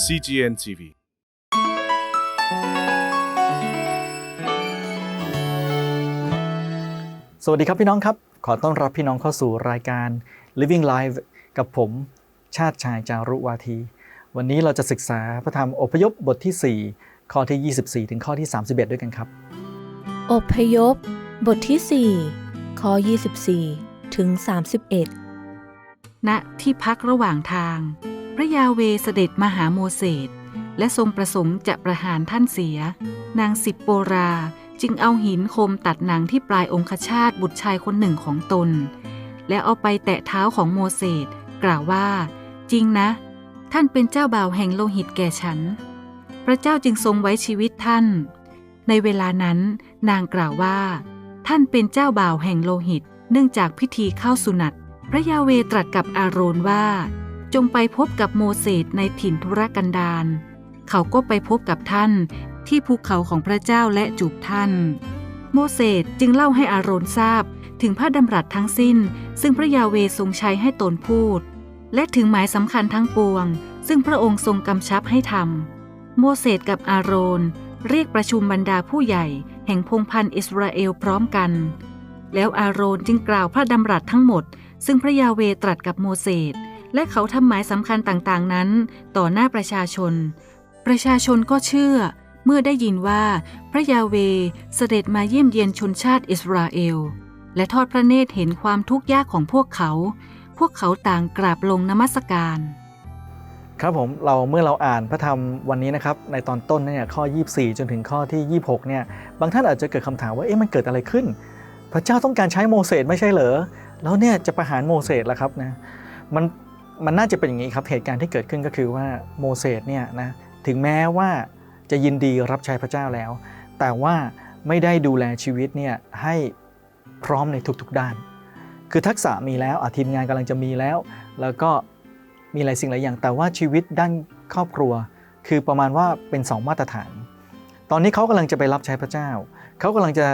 CGN TV สวัสดีครับพี่น้องครับ ขอต้อนรับพี่น้องเข้าสู่รายการ Living Life กับผมชาติชายจารุวาที วันนี้เราจะศึกษาพระธรรมอพยพบทที่ 4 ข้อที่ 24 ถึงข้อที่ 31 ด้วยกันครับ อพยพบทที่ 4 ข้อ 24 ถึง 31 ณที่พักระหว่างทางพ ระยาเวเสด็จมาหาโมเสสและทรงประสงค์จะประหารท่านเสีย นางสิบโปราจึงเอาหินคมตัดหนังที่ปลายองคชาตบุตรชายคนหนึ่งของตน และเอาไปแตะเท้าของโมเสสกล่าวว่า จริงนะ ท่านเป็นเจ้าบ่าวแห่งโลหิตแก่ฉัน พระเจ้าจึงทรงไว้ชีวิตท่าน ในเวลานั้นนางกล่าวว่า ท่านเป็นเจ้าบ่าวแห่งโลหิต เนื่องจากพิธีเข้าสุนัตพระยาเวตรัสกับอาโรนว่า จงไปพบกับโมเสสในถิ่นทุรกันดารเขาก็ไปพบกับท่านที่ภูเขาของพระเจ้าและจูบท่าน โมเสสจึงเล่าให้อาโรนทราบถึงพระดำรัสทั้งสิ้น ซึ่งพระยาเวทรงใช้ให้ตนพูด และถึงหมายสำคัญทั้งปวง ซึ่งพระองค์ทรงกำชับให้ทำโมเสสกับอาโรนเรียกประชุมบรรดาผู้ใหญ่แห่งพงพันธ์อิสราเอลพร้อมกัน แล้วอาโรนจึงกล่าวพระดำรัสทั้งหมด ซึ่งพระยาเวตรัสกับโมเสส และเขาทำหมายสำคัญต่างๆนั้น ต่อหน้าประชาชน ประชาชนก็เชื่อ เมื่อได้ยินว่า พระยาเวเสด็จมาเยี่ยมเยียนชนชาติอิสราเอล และทอดพระเนตรเห็นความทุกข์ยากของพวกเขา พวกเขาต่างกราบลงนมัสการ ครับผมเราเมื่อเราอ่านพระธรรมวันนี้นะครับในตอนต้นเนี่ยข้อ 24 จนถึงข้อที่ 26เนี่ยบางท่านอาจจะเกิดคำถามว่าเอ๊ะมันเกิดอะไรขึ้น พระเจ้าต้องการใช้โมเสสไม่ใช่เหรอแล้วเนี่ยจะประหารโมเสสละครับนะมัน มันน่าจะเป็นอย่างนี้ครับเหตุการณ์ที่เกิดขึ้นก็คือว่าโมเสสเนี่ยนะถึงแม้ว่าจะยินดีรับใช้พระเจ้าแล้ว แต่ว่าไม่ได้ดูแลชีวิตเนี่ยให้พร้อมในทุกๆด้าน คือทักษะมีแล้วอาทีมงานกำลังจะมีแล้ว แล้วก็มีหลายสิ่งหลายอย่าง แต่ว่าชีวิตด้านครอบครัว คือประมาณว่าเป็น 2 มาตรฐาน ตอนนี้เขากำลังจะไปรับใช้พระเจ้า เขากำลังจะ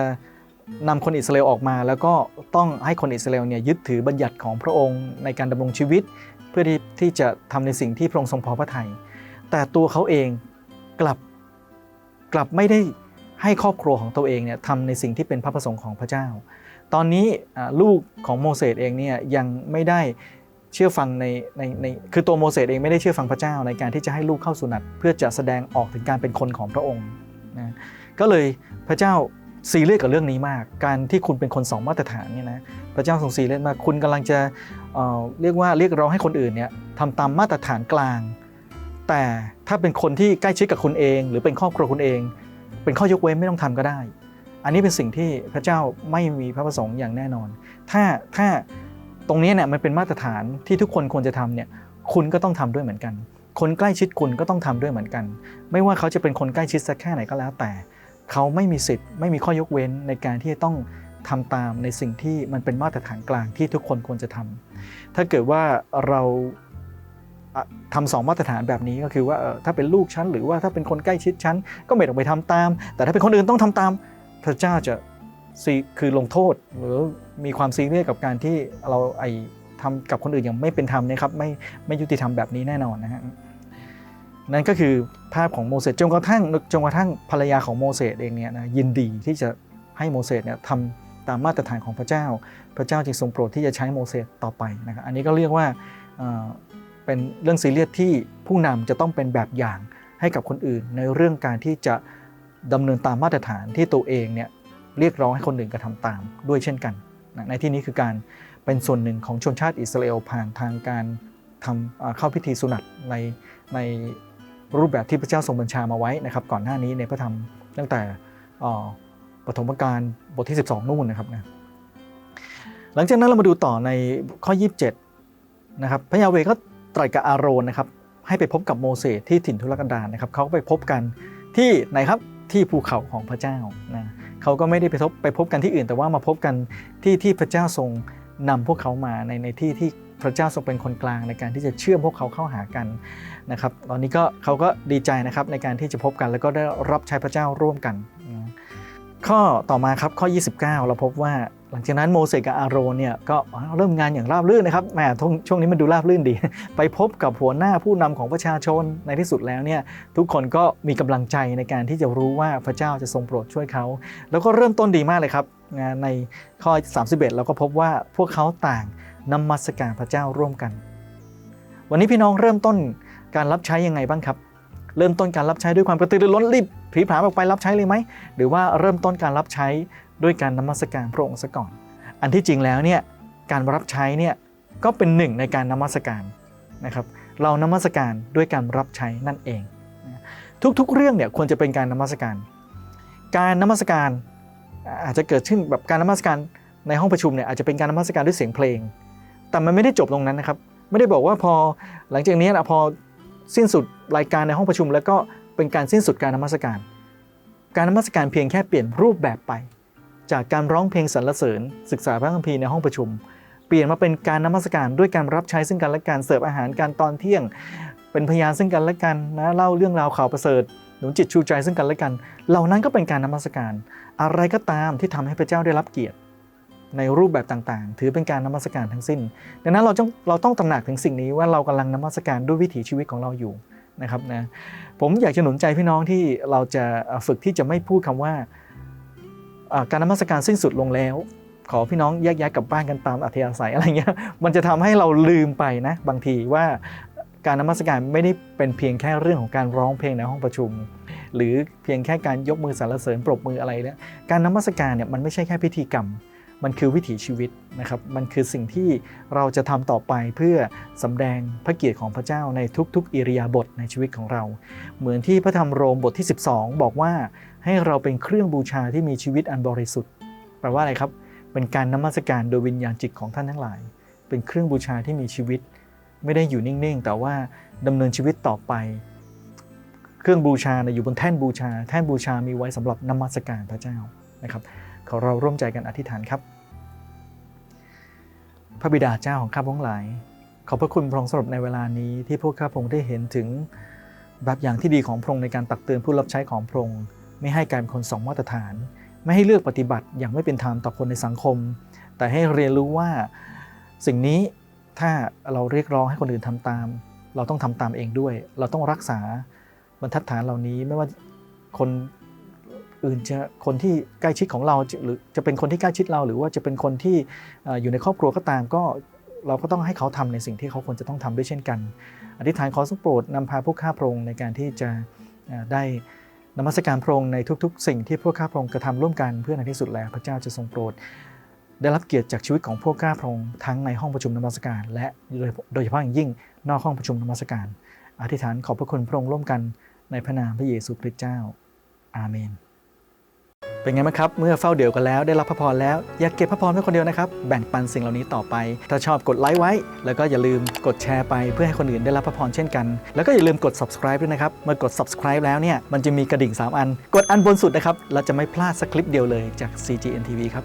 นำคนอิสราเอลออกมา แล้วก็ต้องให้คนอิสราเอลเนี่ยยึดถือบัญญัติของพระองค์ในการดำรงชีวิต เพื่อที่ที่จะทำในสิ่งที่พระองค์ทรงพอพระทัยแต่ตัวเขาเองกลับกลับไม่ได้ให้ครอบครัวของตัวเองเนี่ยทำในสิ่งที่เป็นพระประสงค์ของพระเจ้า ตอนนี้ลูกของโมเสสเองเนี่ยยังไม่ได้เชื่อฟังในในในคือตัวโมเสสเองไม่ได้เชื่อฟังพระเจ้า ในการที่จะให้ลูกเข้าสุนัตเพื่อจะแสดงออกถึงการเป็นคนของพระองค์นะก็เลยพระเจ้า ซีเรียสกับเรื่องนี้มาก การที่คุณเป็นคนสองมาตรฐานเนี่ยนะพระเจ้าทรงซีเรียสมากคุณกำลังจะเเรียกว่าเรียกร้องให้คนอื่นเนี่ยทำตามมาตรฐานกลาง แต่ถ้าเป็นคนที่ใกล้ชิดกับคุณเอง หรือเป็นครอบครัวคุณเอง เป็นข้อยกเว้นไม่ต้องทำก็ได้ อันนี้เป็นสิ่งที่พระเจ้าไม่มีพระประสงค์อย่างแน่นอน ถ้าถ้าตรงนี้เนี่ยมันเป็นมาตรฐานที่ทุกคนควรจะทำเนี่ยคุณก็ต้องทำด้วยเหมือนกัน คนใกล้ชิดคุณก็ต้องทำด้วยเหมือนกัน ไม่ว่าเขาจะเป็นคนใกล้ชิดสักแค่ไหนก็แล้วแต่ เขาไม่มีสิทธิ์ไม่มีข้อยกเว้นในการที่จะต้องทำตามในสิ่งที่มันเป็นมาตรฐานกลางที่ทุกคนควรจะทำถ้าเกิดว่าเราทำสองมาตรฐานแบบนี้ก็คือว่าถ้าเป็นลูกฉันหรือว่าถ้าเป็นคนใกล้ชิดฉันก็ไม่ต้องไปทำตาม แต่ถ้าเป็นคนอื่นต้องทำตาม พระเจ้าจะคือลงโทษหรือมีความซีเรียสกับการที่เราไอทำกับคนอื่นอย่างไม่เป็นธรรมนะครับไม่ไม่ยุติธรรมแบบนี้แน่นอนนะฮะ นั่นก็คือภาพของโมเสสจนกระทั่งจนกระทั่งภรรยาของโมเสสเองเนี่ยนะยินดีที่จะให้โมเสสเนี่ยทำตามมาตรฐานของพระเจ้า พระเจ้าจึงทรงโปรดที่จะใช้โมเสสต่อไปนะครับอันนี้ก็เรียกว่าเป็นเรื่องซีเรียสที่ผู้นำจะต้องเป็นแบบอย่างให้กับคนอื่น ในเรื่องการที่จะดำเนินตามมาตรฐานที่ตัวเองเนี่ยเรียกร้องให้คนอื่นกระทำตามด้วยเช่นกันนะในที่นี้คือการเป็นส่วนหนึ่งของชนชาติอิสราเอลผ่านทางการทำเข้าพิธีสุนัตในใน รูปแบบที่พระเจ้าทรงบัญชามาไว้นะครับ ก่อนหน้านี้ในพระธรรมตั้งแต่ปฐมกาลบทที่ 12 นู่นนะครับนะหลังจากนั้นเรามาดูต่อในข้อ 27 นะครับพระยาเวก็ตรัสกับอาโรนนะครับ ให้ไปพบกับโมเสสที่ถิ่นทุรกันดารนะครับเขาก็ไปพบกันที่ไหนครับที่ภูเขาของพระเจ้านะเขาก็ไม่ได้ไปพบไปพบกันที่อื่น แต่ว่ามาพบกันที่ที่พระเจ้าทรงนำพวกเขามาในในที่ที่พระเจ้าทรงเป็นคนกลางในการที่จะเชื่อมพวกเขาเข้าหากัน นะครับ ตอนนี้ก็เขาก็ดีใจนะครับในการที่จะพบกันแล้วก็ได้รับใช้พระเจ้าร่วมกัน ข้อต่อมาครับข้อ 29 เราพบว่าหลังจากนั้นโมเสสกับอาโรนเนี่ยก็เริ่มงานอย่างราบรื่นนะครับแหมช่วงช่วงนี้มันดูราบรื่นดี ไปพบกับหัวหน้าผู้นำของประชาชนในที่สุดแล้วเนี่ยทุกคนก็มีกำลังใจในการที่จะรู้ว่าพระเจ้าจะทรงโปรดช่วยเขา แล้วก็เริ่มต้นดีมากเลยครับในข้อ 31 เราก็พบว่าพวกเขาต่างนมัสการพระเจ้าร่วมกัน วันนี้พี่น้องเริ่มต้น การรับใช้ยังไงบ้างครับ เริ่มต้นการรับใช้ด้วยความกระตือรือร้นรีบผีผลาออกไปรับใช้เลยไหม หรือว่าเริ่มต้นการรับใช้ด้วยการนมัสการพระองค์ซะก่อน อันที่จริงแล้วเนี่ยการรับใช้เนี่ยก็เป็นหนึ่งในการนมัสการนะครับ เรานมัสการด้วยการรับใช้นั่นเอง ทุกๆเรื่องเนี่ยควรจะเป็นการนมัสการ การนมัสการอาจจะเกิดขึ้นแบบการนมัสการในห้องประชุมเนี่ยอาจจะเป็นการนมัสการด้วยเสียงเพลง แต่มันไม่ได้จบตรงนั้นนะครับ ไม่ได้บอกว่าพอหลังจากนี้นะพอ สิ้นสุดรายการในห้องประชุม แล้วก็เป็นการสิ้นสุดการนมัสการ การนมัสการเพียงแค่เปลี่ยนรูปแบบไป จากการร้องเพลงสรรเสริญ ศึกษาพระคัมภีร์ในห้องประชุม เปลี่ยนมาเป็นการนมัสการด้วยการรับใช้ซึ่งกันและกันเสิร์ฟอาหารการตอนเที่ยง เป็นพยานซึ่งกันและกันนะเล่าเรื่องราวข่าวประเสริฐหนุนจิตชูใจซึ่งกันและกัน เหล่านั้นก็เป็นการนมัสการ อะไรก็ตามที่ทำให้พระเจ้าได้รับเกียรติ ในรูปแบบต่างๆ ถือเป็นการนมัสการทั้งสิ้น ดังนั้นเราต้องเราต้องตระหนักถึงสิ่งนี้ว่าเรากำลังนมัสการด้วยวิถีชีวิตของเราอยู่นะครับนะผมอยากจะหนุนใจพี่น้องที่เราจะฝึกที่จะไม่พูดคำว่าอ่าการนมัสการสิ้นสุดลงแล้ว ขอพี่น้องแยกย้ายกลับบ้านกันตามอัธยาศัยอะไรเงี้ยมันจะทำให้เราลืมไปนะบางทีว่าการนมัสการไม่ได้เป็นเพียงแค่เรื่องของการร้องเพลงในห้องประชุม หรือเพียงแค่การยกมือสรรเสริญปรบมืออะไรแล้วการนมัสการเนี่ยมันไม่ใช่แค่พิธีกรรม มันคือวิถีชีวิตนะครับ มันคือสิ่งที่เราจะทำต่อไปเพื่อสำแดงพระเกียรติของพระเจ้าในทุกๆ อิริยาบถในชีวิตของเรา เหมือนที่พระธรรมโรมบทที่ 12 บอกว่าให้เราเป็นเครื่องบูชาที่มีชีวิตอันบริสุทธิ์ แปลว่าอะไรครับ เป็นการนมัสการโดยวิญญาณจิตของท่านทั้งหลาย เป็นเครื่องบูชาที่มีชีวิต ไม่ได้อยู่นิ่งๆ แต่ว่าดำเนินชีวิตต่อไป เครื่องบูชาอยู่บนแท่นบูชา แท่นบูชามีไว้สำหรับนมัสการพระเจ้านะครับ ขอเราร่วมใจกันอธิษฐานครับ พระบิดาเจ้าของข้าพงหลาย ขอบพระคุณพระองค์สำหรับในเวลานี้ที่พวกข้าพงได้เห็นถึงแบบอย่างที่ดีของพระองค์ในการตักเตือนผู้รับใช้ของพระองค์ไม่ให้กลายเป็นคนสองมาตรฐาน ไม่ให้เลือกปฏิบัติอย่างไม่เป็นธรรมต่อคนในสังคม แต่ให้เรียนรู้ว่าสิ่งนี้ถ้าเราเรียกร้องให้คนอื่นทำตาม เราต้องทำตามเองด้วย เราต้องรักษาบรรทัดฐานเหล่านี้ไม่ว่าคน อื่นจะคนที่ใกล้ชิดของเราหรือจะเป็นคนที่ใกล้ชิดเรา หรือว่าจะเป็นคนที่อยู่ในครอบครัวก็ตามก็เราก็ต้องให้เขาทำในสิ่งที่เขาควรจะต้องทำด้วยเช่นกัน อธิษฐานขอทรงโปรดนำพาพวกข้าพระองค์ในการที่จะได้นมัสการพระองค์ในทุกๆ สิ่งที่พวกข้าพระองค์กระทำร่วมกันเพื่อในที่สุดแล้วพระเจ้าจะทรงโปรด ได้รับเกียรติจากชีวิตของพวกข้าพระองค์ทั้งในห้องประชุมนมัสการ และโดยเฉพาะอย่างยิ่งนอกห้องประชุมนมัสการ อธิษฐานขอบพระคุณพระองค์ร่วมกันในพระนามพระเยซูคริสต์เจ้า อาเมน เป็นไงบ้างครับ เมื่อเฝ้าเดี่ยวกันแล้ว ได้รับพระพรแล้ว อย่าเก็บพระพรไว้คนเดียวนะครับ แบ่งปันสิ่งเหล่านี้ต่อไป ถ้าชอบกดไลค์ไว้ แล้วก็อย่าลืมกดแชร์ไปเพื่อให้คนอื่นได้รับพระพรเช่นกัน แล้วก็อย่าลืมกด subscribe ด้วยนะครับ เมื่อกด subscribe แล้วเนี่ย มันจะมีกระดิ่ง 3 อัน กดอันบนสุดนะครับ เราจะไม่พลาดสักคลิปเดียวเลยจาก CGN TV ครับ